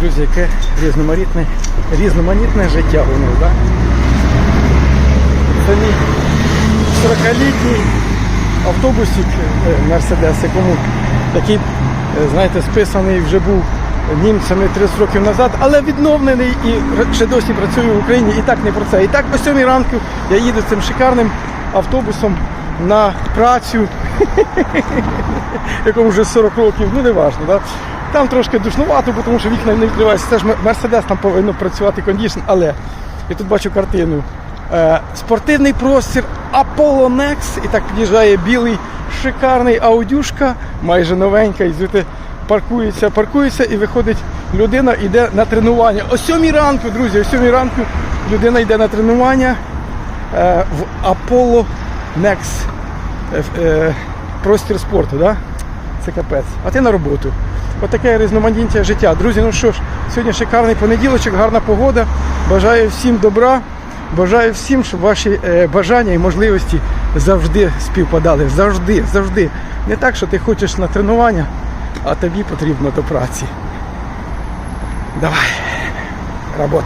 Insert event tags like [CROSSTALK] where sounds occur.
Друзі, яке різноманітне, різноманітне життя у нас, так? Це мій 40-літній автобусик е, Мерседес, якому який, е, знаєте, списаний вже був німцями 30 років назад, але відновлений і ще досі працює в Україні. І так не про це. І так о 7 ранку я їду цим шикарним автобусом на працю, [LAUGHS] якому вже 40 років, ну не важно. Да? Там трошки душнувато, тому що вікна не відкриваються. Це ж Мерседес, там повинно працювати кондішн, але я тут бачу картину. Е, спортивний простір Apollo Nex, і так під'їжджає білий шикарний аудюшка, майже новенька, і звідти паркується, паркується і виходить людина, йде на тренування. О 7 ранку, друзі, о 7 ранку людина йде на тренування е, в Apollo Nex. Е, е, простір спорту, да? Це капець. А ти на роботу. Отаке різноманіття життя. Друзі, ну що ж, сьогодні шикарний понеділочок, гарна погода. Бажаю всім добра. Бажаю всім, щоб ваші е, бажання і можливості завжди співпадали. Завжди, завжди. Не так, що ти хочеш на тренування, а тобі потрібно до праці. Давай. Робота.